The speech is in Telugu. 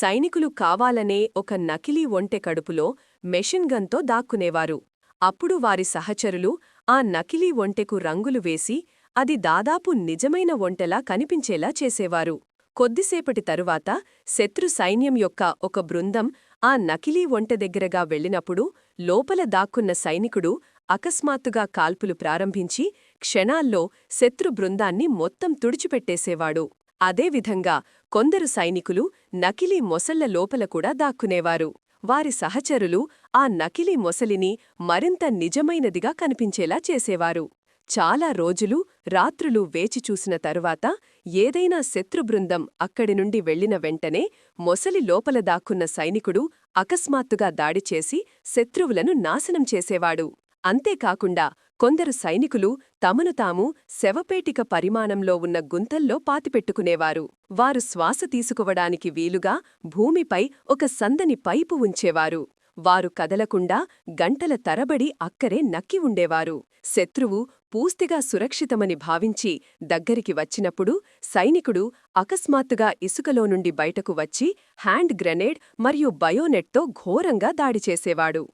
సైనికులు కావాలనే ఒక నకిలీ ఒంటె కడుపులో మెషిన్ గన్తో దాక్కునేవారు. అప్పుడు వారి సహచరులు ఆ నకిలీ ఒంటెకు రంగులు వేసి అది దాదాపు నిజమైన ఒంటెలా కనిపించేలా చేసేవారు. కొద్దిసేపటి తరువాత శత్రు సైన్యం యొక్క ఒక బృందం ఆ నకిలీ ఒంటె దగ్గరగా వెళ్ళినప్పుడు లోపల దాక్కున్న సైనికుడు అకస్మాత్తుగా కాల్పులు ప్రారంభించి క్షణాల్లో శత్రు బృందాన్ని మొత్తం తుడిచిపెట్టేసేవాడు. అదేవిధంగా కొందరు సైనికులు నకిలీ మొసళ్ళ లోపల కూడా దాక్కునేవారు. వారి సహచరులు ఆ నకిలీ మొసలిని మరింత నిజమైనదిగా కనిపించేలా చేసేవారు. చాలా రోజులు రాత్రులు వేచిచూసిన తరువాత ఏదైనా శత్రుబృందం అక్కడి నుండి వెళ్ళిన వెంటనే మొసలి లోపల దాక్కున్న సైనికుడు అకస్మాత్తుగా దాడిచేసి శత్రువులను నాశనం చేసేవాడు. అంతేకాకుండా కొందరు సైనికులు తమను తాము శవపేటిక పరిమాణంలో ఉన్న గుంతల్లో పాతిపెట్టుకునేవారు. వారు శ్వాస తీసుకువడానికి వీలుగా భూమిపై ఒక సందని పైపు ఉంచేవారు. వారు కదలకుండా గంటల తరబడి అక్కరే నక్కి ఉండేవారు. శత్రువు పూస్తిగా సురక్షితమని భావించి దగ్గరికి వచ్చినప్పుడు సైనికుడు అకస్మాత్తుగా ఇసుకలో నుండి బయటకు వచ్చి హ్యాండ్ గ్రెనేడ్ మరియు బయోనెట్తో ఘోరంగా దాడి చేసేవాడు.